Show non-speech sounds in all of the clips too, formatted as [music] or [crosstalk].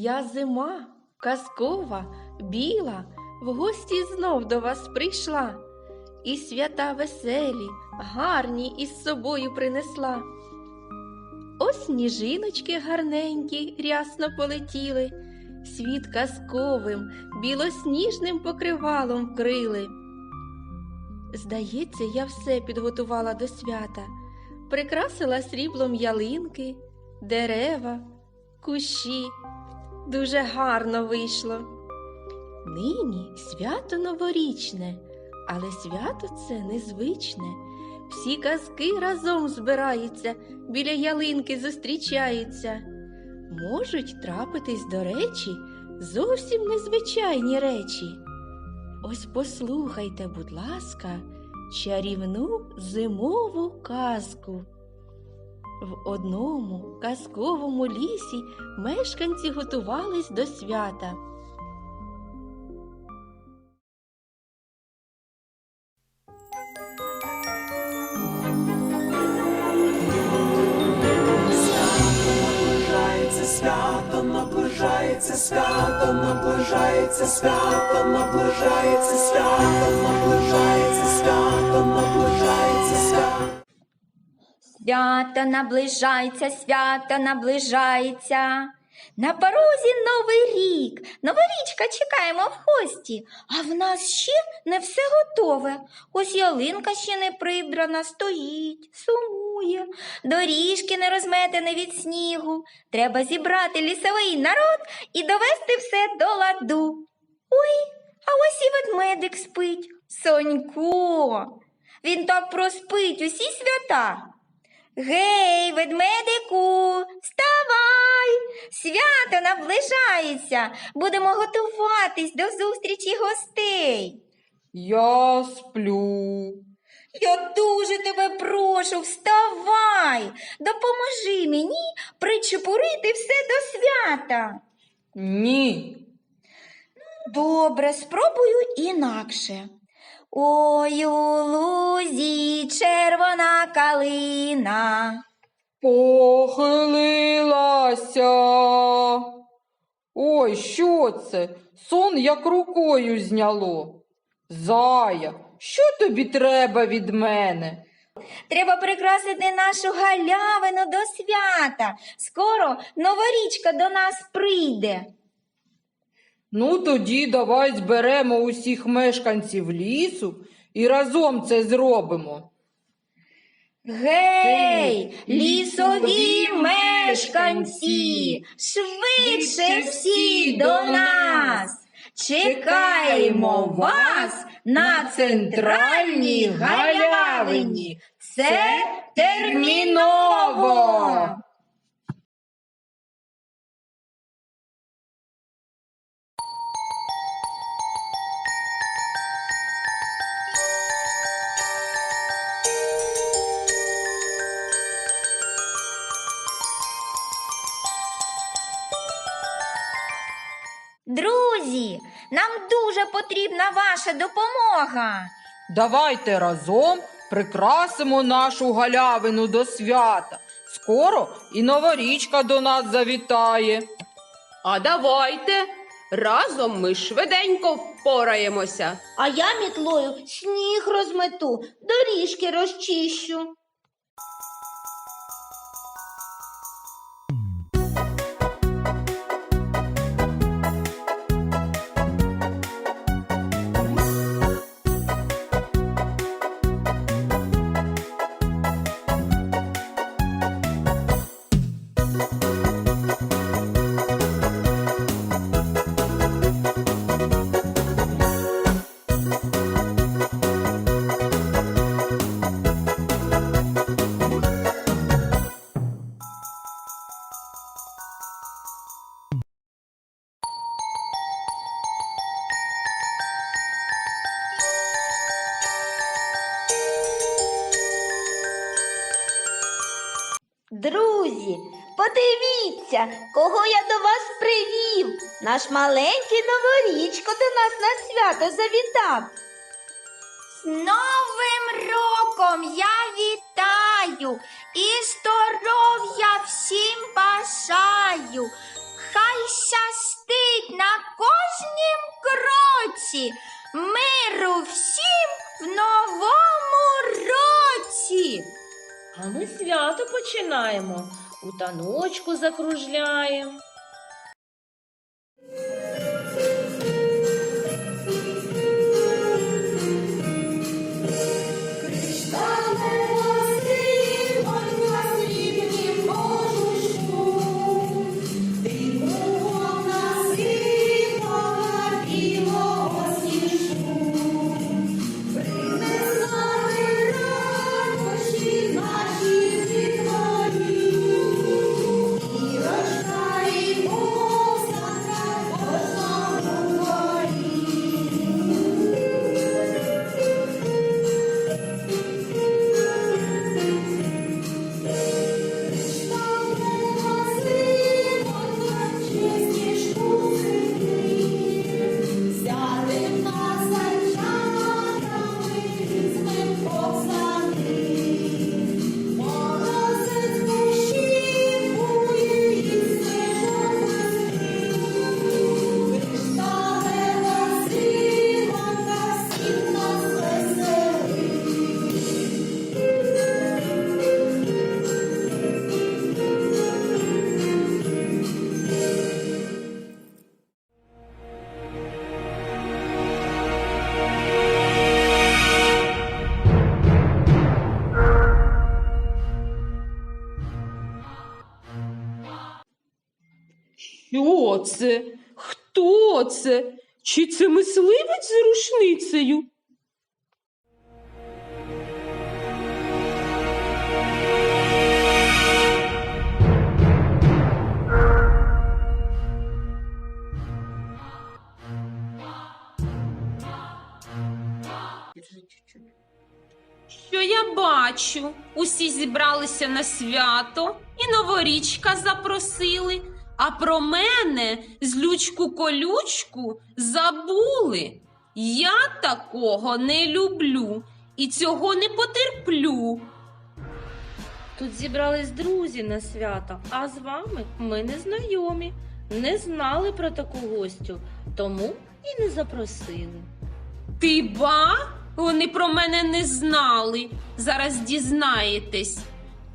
Я зима, казкова, біла, в гості знов до вас прийшла, і свята веселі, гарні із собою принесла. Ось сніжиночки гарненькі рясно полетіли, світ казковим, білосніжним покривалом вкрили. Здається, я все підготувала до свята, прикрасила сріблом ялинки, дерева, кущі. Дуже гарно вийшло. Нині свято новорічне, але свято це незвичне. Всі казки разом збираються, біля ялинки зустрічаються. Можуть трапитись до речі зовсім незвичайні речі. Ось послухайте, будь ласка, чарівну зимову казку. В одному казковому лісі мешканці готувались до свята. Свято, наближається свято, наближається свято, наближається свято, наближається. Свято наближається, свято наближається. На порозі новий рік. Новорічка чекаємо в гості, а в нас ще не все готове. Ось ялинка ще не прибрана, стоїть, сумує, доріжки не розметені від снігу. Треба зібрати лісовий народ і довести все до ладу. Ой, а ось і ведмедик спить. Сонько. Він так проспить усі свята. Гей, ведмедику, вставай! Свято наближається. Будемо готуватись до зустрічі гостей. Я сплю. Я дуже тебе прошу, вставай, допоможи мені причепурити все до свята. Ні. Добре, спробую інакше. Ой, у лузі червона калина. Похилилася. Ой, що це? Сон як рукою зняло. Зая, що тобі треба від мене? Треба прикрасити нашу галявину до свята. Скоро новорічка до нас прийде. Ну, тоді давай зберемо усіх мешканців лісу і разом це зробимо. Гей, лісові мешканці, швидше всі до нас. Чекаємо вас на центральній галявині. Це терміново. Потрібна ваша допомога. Давайте разом прикрасимо нашу галявину до свята. Скоро і новорічка до нас завітає. А давайте разом ми швиденько впораємося. А я мітлою сніг розмету, доріжки розчищу. Наш маленький новорічко до нас на свято завітав. З Новим роком я вітаю і здоров'я всім бажаю. Хай щастить. кожнім кроці. Миру всім в новому році. А ми свято починаємо, у таночку закружляємо. Що це? Хто це? Чи це мисливець з рушницею? Що я бачу? Усі зібралися на свято і новорічка запросили, а про мене злючку колючку забули. Я такого не люблю і цього не потерплю. Тут зібрались друзі на свято, а з вами ми не знайомі, не знали про таку гостю, тому і не запросили. Ти ба? Вони про мене не знали. Зараз дізнаєтесь.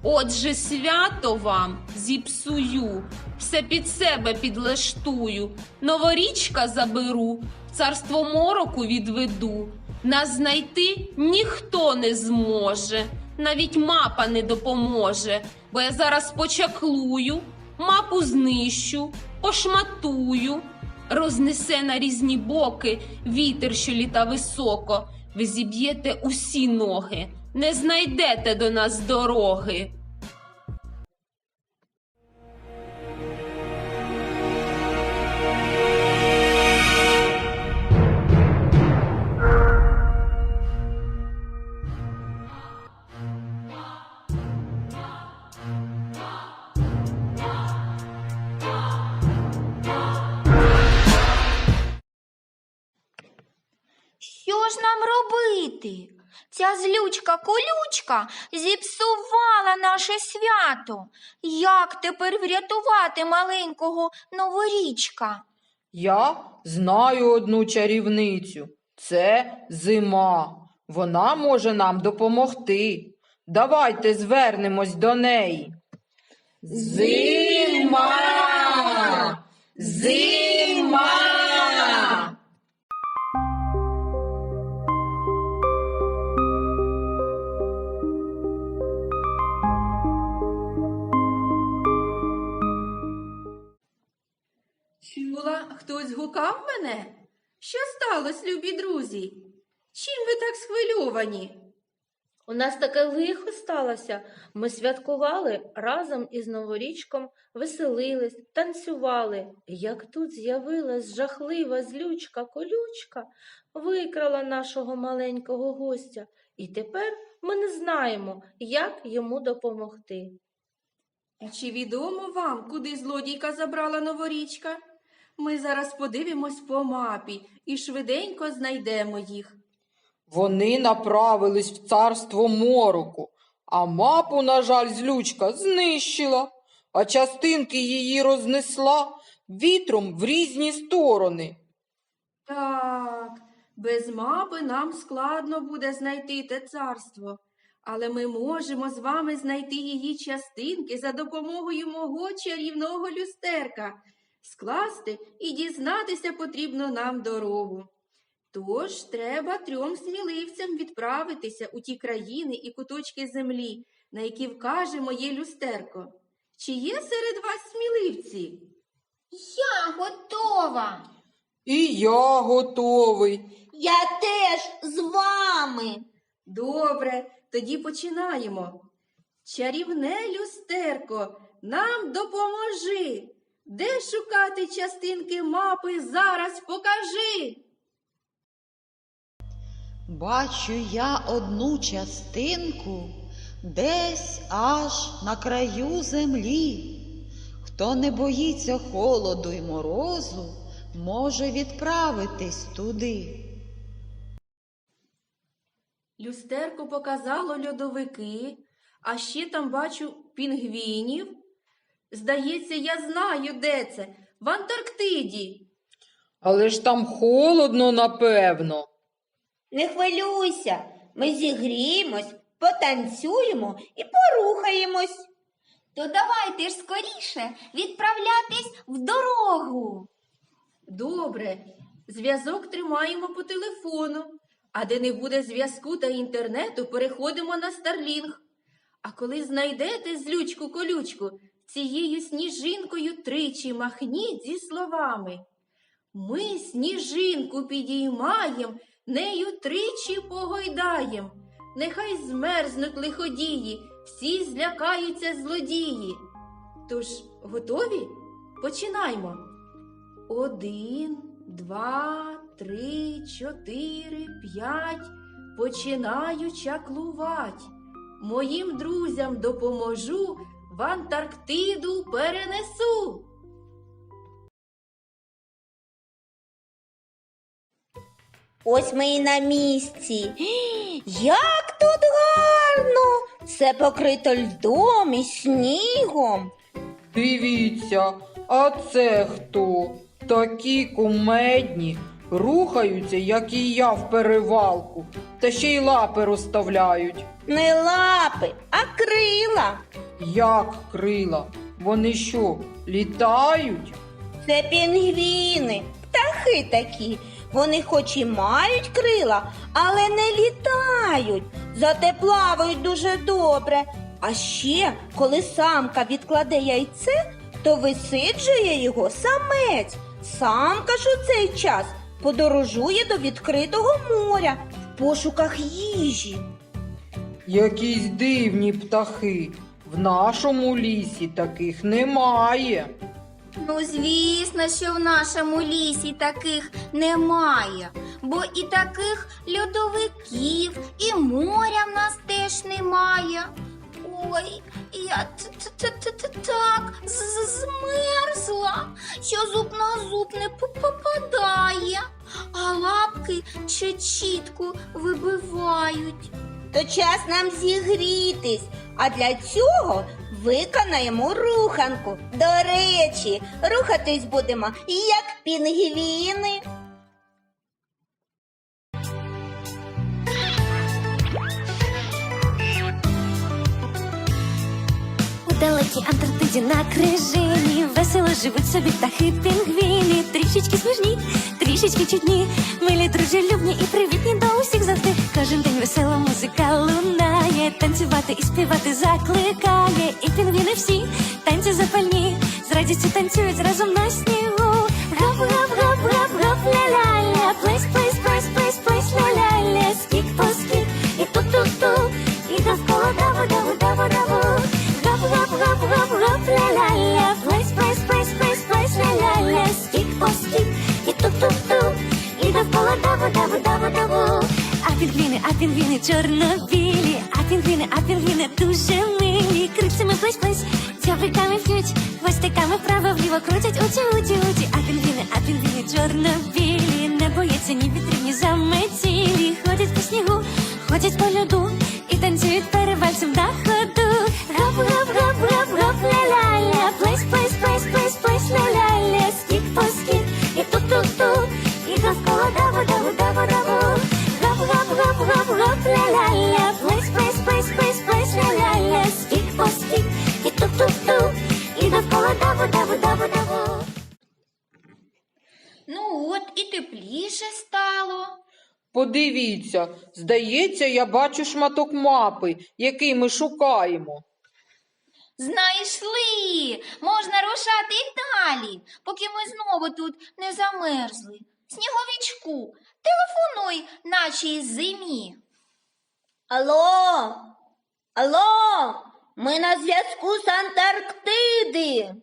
Отже, свято вам зіпсую, все під себе підлаштую, новорічка заберу, царство мороку відведу. Нас знайти ніхто не зможе, навіть мапа не допоможе, бо я зараз почаклую, мапу знищу, пошматую. Рознесе на різні боки вітер, що літа високо. Ви зіб'єте усі ноги, не знайдете до нас дороги. Ця злючка колючка зіпсувала наше свято. Як тепер врятувати маленького новорічка? Я знаю одну чарівницю. Це зима. Вона може нам допомогти. Давайте звернемось до неї. Зима! Зима! Хтось гукав мене? Що сталося, любі друзі? Чим ви так схвильовані? У нас таке лихо сталося. Ми святкували разом із новорічком, веселились, танцювали. Як тут з'явилась жахлива злючка колючка, викрала нашого маленького гостя, і тепер ми не знаємо, як йому допомогти. А чи відомо вам, куди злодійка забрала новорічка? Ми зараз подивимось по мапі і швиденько знайдемо їх. Вони направились в царство мороку, а мапу, на жаль, злючка знищила, а частинки її рознесла вітром в різні сторони. Так, без мапи нам складно буде знайти те царство, але ми можемо з вами знайти її частинки за допомогою мого чарівного люстерка. Скласти і дізнатися потрібно нам дорогу. Тож треба трьом сміливцям відправитися у ті країни і куточки землі, на які вкаже моє люстерко. Чи є серед вас сміливці? Я готова. І я готовий. Я теж з вами. Добре, тоді починаємо. Чарівне люстерко, нам допоможи. Де шукати частинки мапи зараз покажи. Бачу я одну частинку десь аж на краю землі. Хто не боїться холоду й морозу, може відправитись туди. Люстерко показало льодовики, а ще там бачу пінгвінів. Здається, я знаю, де це. В Антарктиді. Але ж там холодно, напевно. Не хвилюйся, ми зігріємось, потанцюємо і порухаємось. То давайте ж скоріше відправлятись в дорогу. Добре, зв'язок тримаємо по телефону, а де не буде зв'язку та інтернету, переходимо на Старлінг. А коли знайдете злючку колючку, цією сніжинкою тричі махніть зі словами. Ми сніжинку підіймаєм, нею тричі погойдаєм. Нехай змерзнуть лиходії, всі злякаються злодії. Тож, готові? Починаймо. Один, два, три, чотири, п'ять. Починаю чаклувать. Моїм друзям допоможу, в Антарктиду перенесу. Ось ми і на місці. [gasps] Як тут гарно! Все покрито льдом і снігом. Дивіться, а це хто? Такі кумедні, рухаються, як і я в перевалку, та ще й лапи розставляють. Не лапи, а крила. Як крила? Вони що, літають? Це пінгвіни, птахи такі. Вони хоч і мають крила, але не літають, зате плавають дуже добре. А ще, коли самка відкладе яйце, то висиджує його самець. Самка ж у цей час подорожує до відкритого моря в пошуках їжі. Якісь дивні птахи. В нашому лісі таких немає. Ну, звісно, що в нашому лісі таких немає, бо і таких льодовиків, і моря в нас теж немає. Ой, я так змерзла, що зуб на зуб не попадає, а лапки ще чітко вибивають. То час нам зігрітись, а для цього виконаємо руханку. До речі, рухатись будемо як пінгвіни. Далекій Антарктиді на крижині. Весело живуть собі птахи пінгвіни, трішечки смішні, трішечки чудні, милі, дружелюбні і привітні до усіх завжди. Кожен день весела музика лунає, танцювати і співати закликає. І пінгвіни всі танці запальні, з радістю танцюють разом на снігу. Гап, гап, гап, гап, гап, ля-ля-ля, плейс, і тук-тук-тук, і довкола даву, даву, даву, даву. А пінгвіни, а пінгвіни чорно-білі, а пінгвіни, а пінгвіни дуже милі, крильцями плесь-плесь, дзьобиками в'ють, хвостиками вправо-вліво крутять. Уті, уті, уті, а пінгвіни, а пінгвіни чорно-білі, не бояться ні вітрів, ні заметілі, ходять по снігу, ходять по льоду. І танцюють перевальцем на стало. Подивіться, здається, я бачу шматок мапи, який ми шукаємо. Знайшли! Можна рушати й далі, поки ми знову тут не замерзли. Сніговичку, телефонуй нашій зимі. Алло, алло, ми на зв'язку з Антарктиди.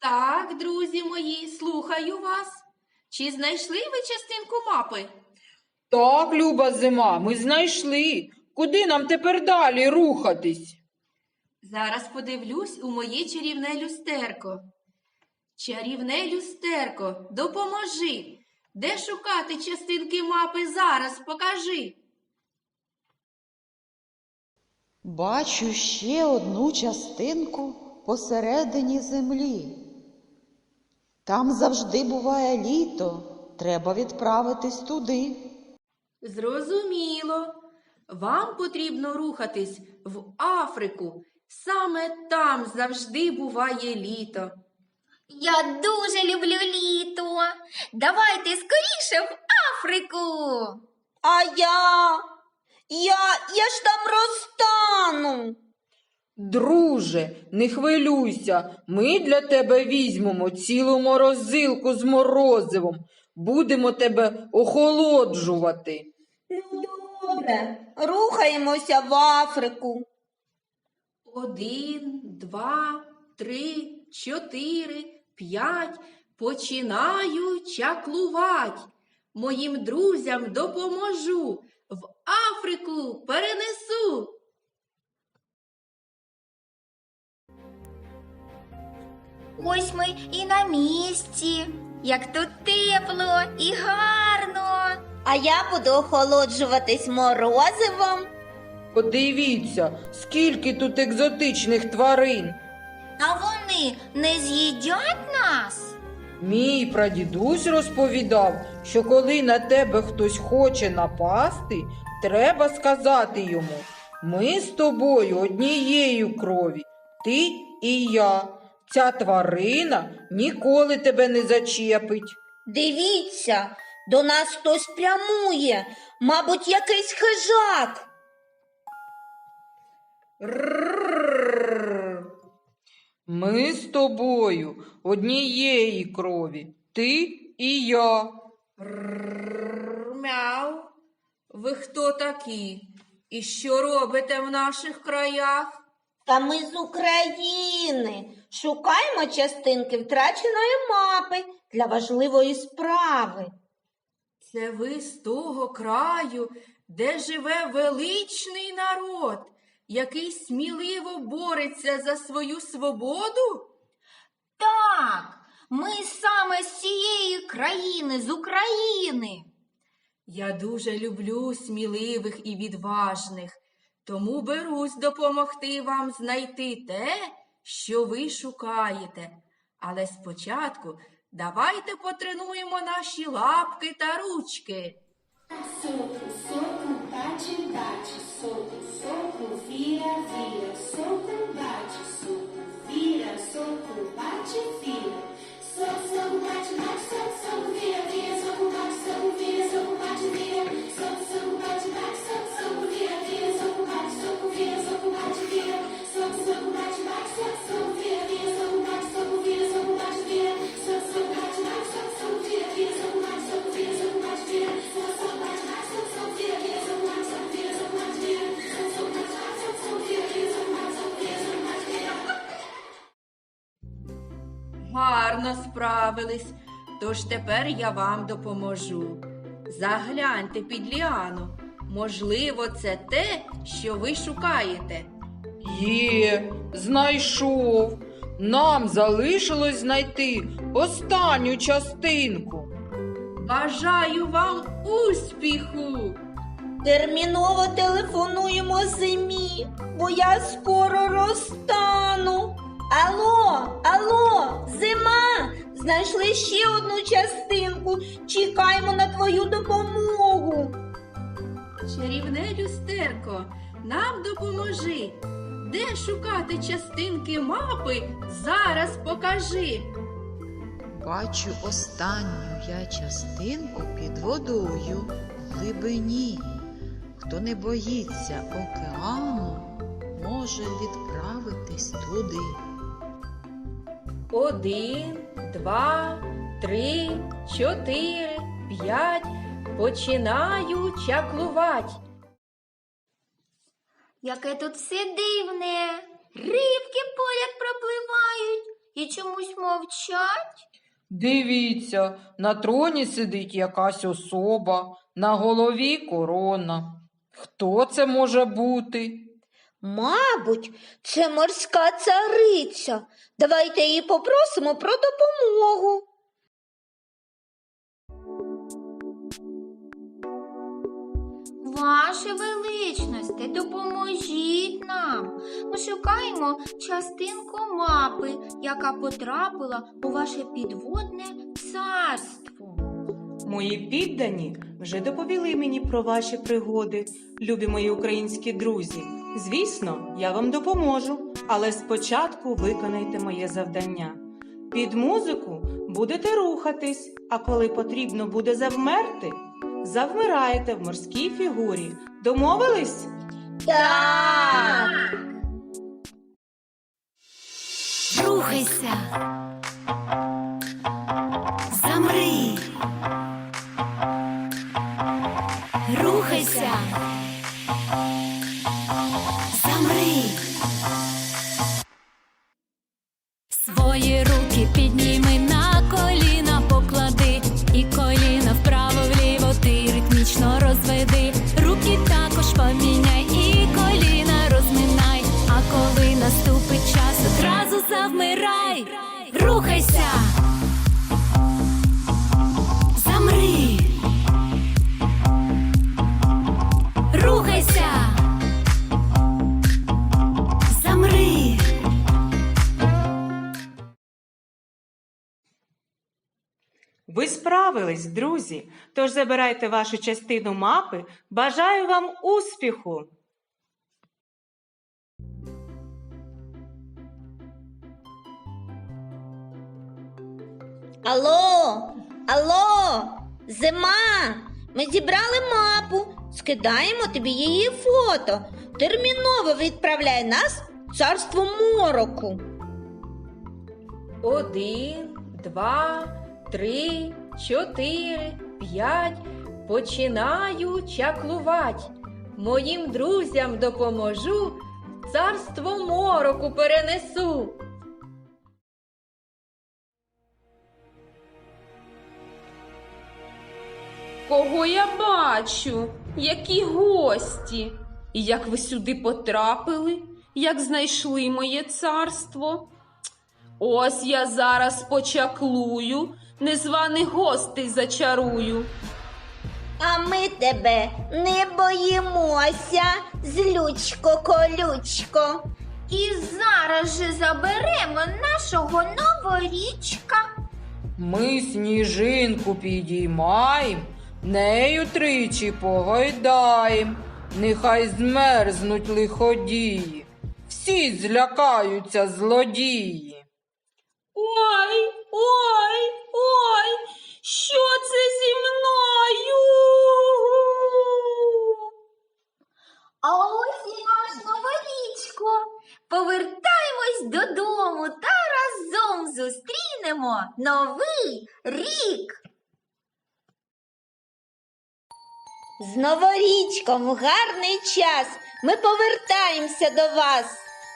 Так, друзі мої, слухаю вас. Чи знайшли ви частинку мапи? Так, люба зима, ми знайшли. Куди нам тепер далі рухатись? Зараз подивлюсь у моє чарівне люстерко. Чарівне люстерко, допоможи. Де шукати частинки мапи зараз? Покажи. Бачу ще одну частинку посередині землі. Там завжди буває літо. Треба відправитись туди. Зрозуміло. Вам потрібно рухатись в Африку. Саме там завжди буває літо. Я дуже люблю літо. Давайте скоріше в Африку. А я, я, я ж там розтану. Друже, не хвилюйся, ми для тебе візьмемо цілу морозилку з морозивом. Будемо тебе охолоджувати. Ну, добре, рухаємося в Африку. Один, два, три, чотири, п'ять. Починаю чаклувать. Моїм друзям допоможу. В Африку перенесу. Ось ми і на місці. Як тут тепло і гарно. А я буду охолоджуватись морозивом. Подивіться, скільки тут екзотичних тварин. А вони не з'їдять нас? Мій прадідусь розповідав, що коли на тебе хтось хоче напасти, треба сказати йому: ми з тобою однією крові, ти і я. Ця тварина ніколи тебе не зачепить. Дивіться, до нас хтось прямує, мабуть, якийсь хижак. Ми з тобою однієї крові, ти і я. Мяу. Ви хто такі? І що робите в наших краях? Та ми з України. Шукаємо частинки втраченої мапи для важливої справи. Це ви з того краю, де живе величний народ, який сміливо бореться за свою свободу? Так, ми саме з цієї країни, з України. Я дуже люблю сміливих і відважних, тому берусь допомогти вам знайти те, що ви шукаєте. Але спочатку давайте потренуємо наші лапки та ручки. Soco, soco, bate, bate, soco, soco, vira, vira, soco, bate, soco, vira, soco, bate, vira. Soco, soco, bate, bate, soco, soco, vira, vira, soco, bate, soco, vira, soco, bate, vira. Soco, soco, bate, bate, Гарно справились, тож тепер я вам допоможу. Загляньте під ліану. Можливо, це те, що ви шукаєте. Є, знайшов. Нам залишилось знайти останню частинку. Бажаю вам успіху! Терміново телефонуємо зимі, бо я скоро розтану. Алло, алло, зима! Знайшли ще одну частинку. Чекаємо на твою допомогу. Чарівне люстерко, нам допоможи. Де шукати частинки мапи? Зараз покажи. Бачу останню я частинку під водою в глибині. Хто не боїться океану, може відправитись туди. Один, два, три, чотири, п'ять. Починаю чаклувати. Яке тут все дивне. Рибки поряд пропливають і чомусь мовчать. Дивіться, на троні сидить якась особа, на голові корона. Хто це може бути? Мабуть, це морська цариця. Давайте її попросимо про допомогу. Ваше величносте, допоможіть нам. Ми шукаємо частинку мапи, яка потрапила у ваше підводне царство. Мої піддані вже доповіли мені про ваші пригоди, любі мої українські друзі. Звісно, я вам допоможу, але спочатку виконайте моє завдання. Під музику будете рухатись, а коли потрібно буде завмерти, завмираєте в морській фігурі. Домовились? Так. Рухайся. Замри. Рухайся. Тож забирайте вашу частину мапи. Бажаю вам успіху! Алло, алло, зима. Ми зібрали мапу, скидаємо тобі її фото. Терміново відправляй нас в царство мороку. Один, два, три, чотири, п'ять. Починаю чаклувати. Моїм друзям допоможу, царство мороку перенесу. Кого я бачу? Які гості? І як ви сюди потрапили? Як знайшли моє царство? Ось я зараз почаклую, незваних гостей зачарую. А ми тебе не боїмося, злючко колючко. І зараз же заберемо нашого новорічка. Ми сніжинку підіймаєм, нею тричі погойдаєм, нехай змерзнуть лиходії, всі злякаються злодії. Ой, ой, ой, що це зі мною? А ось і наш новорічко. Повертаємось додому та разом зустрінемо новий рік. З новорічком гарний час ми повертаємося до вас.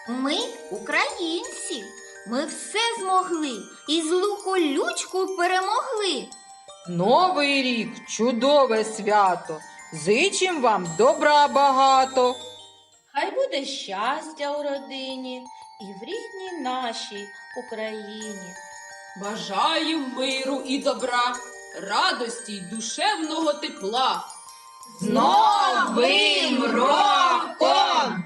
Ми українці. Ми все змогли і злу колючку перемогли. Новий рік чудове свято. Зичим вам добра багато. Хай буде щастя у родині і в рідній нашій Україні. Бажаю миру і добра, радості й душевного тепла. З Новим роком!